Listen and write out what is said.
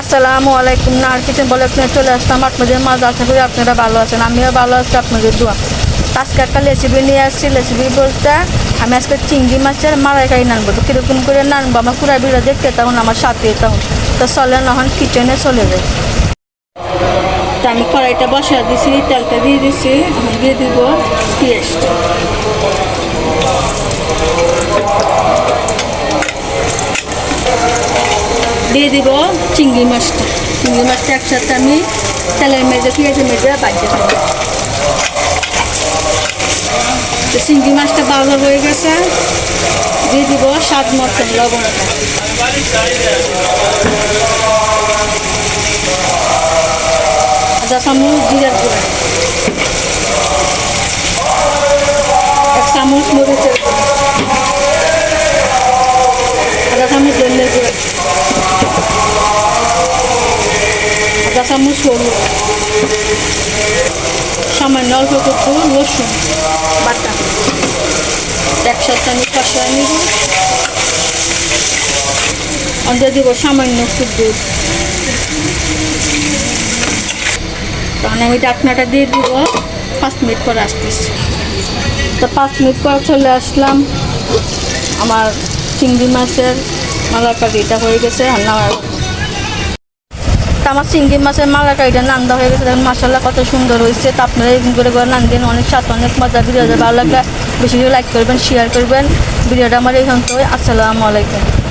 আসসালামু আলাইকুম, নার কিচেন বলে আপনি চলে আসলাম আপনাদের মাঝে। আশা করি আপনারা ভালো আছেন, আমিও ভালো আছি, আপনাদের দোয়া। আজকে একটা রেসিপি নিয়ে আসছি রেসিপি বলতে আমি আজকে চিংড়ি মাছের মালাইকারি নানবো। তো কীরকম করে নানবো? আমার পুরা বিড়া দেখতে তখন আমার সাথে তখন তো চলে নহন কিচেনে চলে যাই। তো আমি কড়াইটা বসা দিছি, তেলটা দিয়ে দিছি দিয়ে দিব পেঁয়াজটা দিয়ে দিব চিংড়ি মাছটা। চিংড়ি মাছটা একসাথে আমি তেলের মেজে পেঁয়াজে মেজে বাজতে থাকব। তো চিংড়ি মাছটা ভালো হয়ে গেছে। দিয়ে দিব স্বাদ মতন লবণটা। আদা চামচ জিরার গুঁড়া। চামচ হলুদ সামান্য অল্প একটু রসুন বাটা একসাথে আমি কষায় নিব। অন্ধে দিব সামান্য একটু দুধ। তখন আমি ডাকনাটা দিয়ে দিব। পাঁচ মিনিট পরে আসতেছি। তো পাঁচ মিনিট পর চলে আসলাম। আমার চিংড়ি মাছের হয়ে গেছে। রান্না হয়ে গেছে। তা আমার চিংড়ি মাছের মালাকারিটা নান্দা হয়ে গেছে। দেখুন কত সুন্দর হয়েছে। তা আপনারা এরকম করে করে নান দিন অনেক স্বাদ, অনেক মজা। ভিডিও ভালো লাগলে বেশি লাইক করবেন শেয়ার করবেন। ভিডিওটা আমার এই থেকে আসসালামু আলাইকুম।